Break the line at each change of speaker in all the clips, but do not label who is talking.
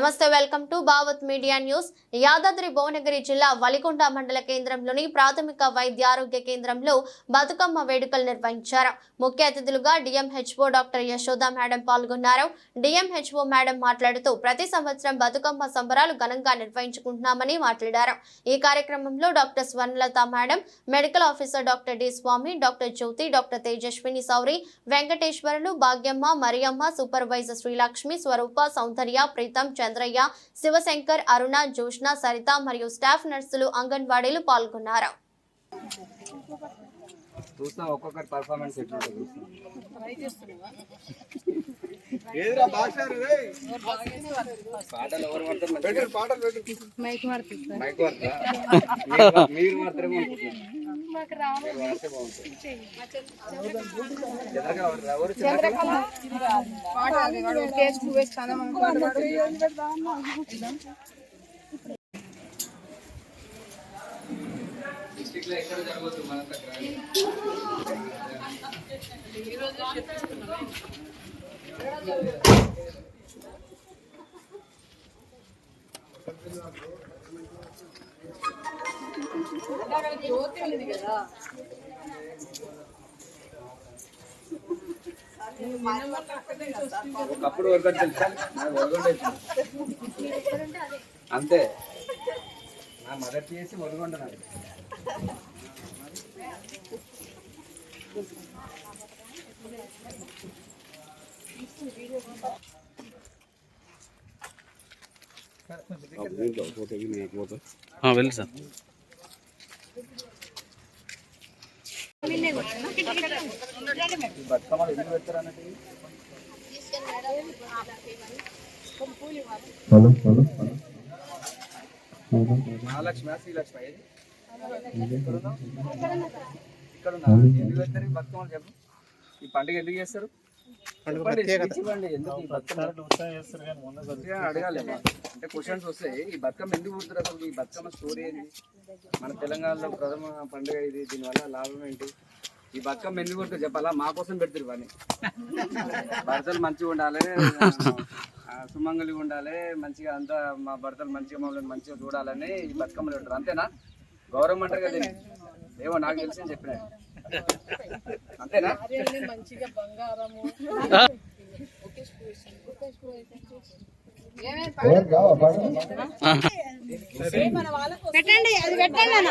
నమస్తే welcome to Bhavat media news. Yadadri Bhuvanagiri జిల్లా వలికొండ మండల కేంద్రంలోని ప్రాథమిక వైద్య ఆరోగ్య కేంద్రంలో బతుకమ్మ వేడుకలు నిర్వహించారు. ముఖ్య అతిథులుగా డిఎంహెచ్ఓ డాక్టర్ యశోద మేడం పాల్గొన్నారు. డిఎంహెచ్ఓ మేడం మాట్లాడుతూ ప్రతి సంవత్సరం బతుకమ్మ సంబరాలు ఘనంగా నిర్వహించుకుంటున్నామని మాట్లాడారు. ఈ కార్యక్రమంలో doctor Swarnalatha madam medical officer doctor D Swamy doctor Jyothi doctor Tejaswini Sauri Venkateswarulu Bhagyamma Mariyamma supervisor Srilakshmi Swaroopa Soundarya Preetham Chandraiah Shivashankar Aruna Joshna Saritha మరియు స్టాఫ్ నర్సులు అంగన్వాడీలు పాల్గొన్నారు.
చూస్తాం పర్ఫార్మెన్స్ ఎట్లుంటుంది పాటలు ఎవరు పడతారు మైక్ మీరు మాత్రమే అనుకుంటున్నారు. మీరు వాడితే బాగుంటుంది. చంద్రకళ ఎవరు- ఎవరు చంద్రకళ? డిస్ట్రిక్ట్లో ఎక్కడ జరగదు మన దగ్గర ఒకప్పుడు వరకు తెలుసా? అంతే. నా మదర్ చేసి వరగొండ నాకు.
వెళ్ళి సార్.
మహాలక్ష్మి శ్రీలక్ష్మి ఏది? ఇక్కడ ఉన్నా ఎందుకు పెడతారు బతుకమ్మలు చెప్పు. ఈ పండుగ ఎందుకు చేస్తారు? అడగాలి. అంటే క్వశ్చన్స్ వస్తాయి ఈ బతుకమ్మ ఎందుకు పుడుతారు అసలు? ఈ బతుకమ్మ స్టోరీ ఏంటి? మన తెలంగాణలో ప్రథమ పండుగ ఇది దీనివల్ల లాభం ఏంటి? ఈ బతుకమ్మ ఎందుకు పుడుతుంది చెప్పాలా? మా కోసం పెడతారు ఇవన్నీ భర్తలు మంచిగా ఉండాలి ఆ, సుమంగళిగా ఉండాలి మంచిగా అంతా మా భర్తలు మంచిగా మమ్మల్ని మంచిగా చూడాలని ఈ బతుకమ్మలు పెడతారు అంతేనా? గౌరవం అంటారు కదా. ఏమో నాకు తెలిసి చెప్పిన. అంతేనా?
పెట్టండి అది పెట్టండి అన్న.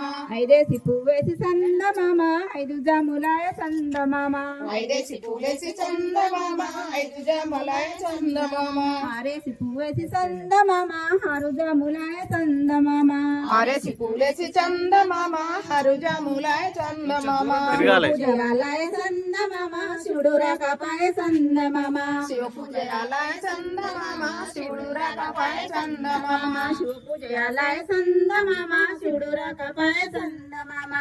ఐదేసి పువ్వేసి సందమామ ఐదు జాములాయ సందమామ
ఐదేసి పూలేసి చందమామ ఐదు జమలాయ చందమామ.
ఆరేసి పువ్వేసి సందమామ ఆరు జాములాయ సందమామ
ఆరేసి పూలేసి చందమామ హరుజములాయ చందమామ.
పూజలాయ సందమామ శివుడు రకపాయ సందమామ
శివ పూజయాలయ చందమామ శివుడు రకపాయ చందమామ.
శివ పూజలాయ సందమామ శివుడు రకపాయ సందమామ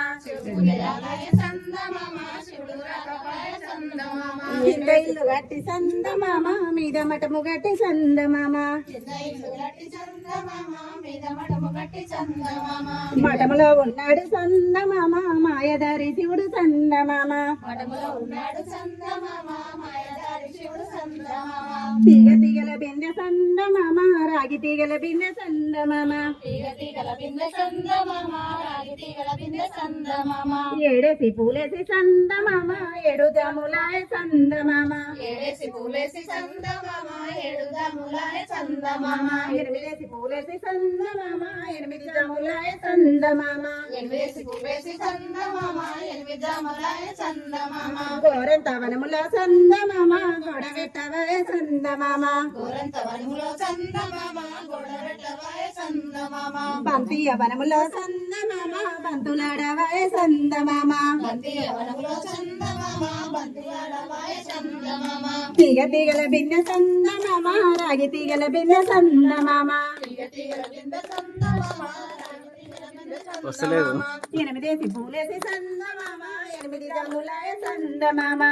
ఇల్లు గట్టి సందమామ మీద మఠము గట్టి సందమామ
గట్టి చందమామ మీద మడము గట్టి చందమామ
మఠములో ఉన్నాడు సందమామ మాయదారి శివుడు సందమామ
మడములో ఉన్నాడు చందమామ
తీగల బిందె సందమామ
తీగ తీగల బిందె చందమామ రాగి తీగల బిందె చందమామ
ఏడేసి పూలేసి సందమామ ఏడు జాములాయ సందమామ.
ఏడేసి పూలేసి చందమామ ఏడు దములాయ చందమామ
ఎనిమిదేసి పూలేసి సందమామ ఎనిమిది జాములాయ సందమామ.
ఎనిమిదేసి పూలేసి చందమామ ఎనిమిది దములాయ చందమామ
గోరెంత వనముల సందమామ గొడవెట్టవయ సందమామ.
గోరంత వనములో చందమామ గొడవెట్టవాయ చందమామ
బంతియ వనముల సందమామ బంతులాడవయ
వనములో చందమామ.
తీగ తీగల బిందె సందమామ రాగి తీగల బిందె సందమామ
వస్తలేదు.
ఎనిమిదేసి పూలేసి సందమామ ఎనిమిది జములాయ సందమామ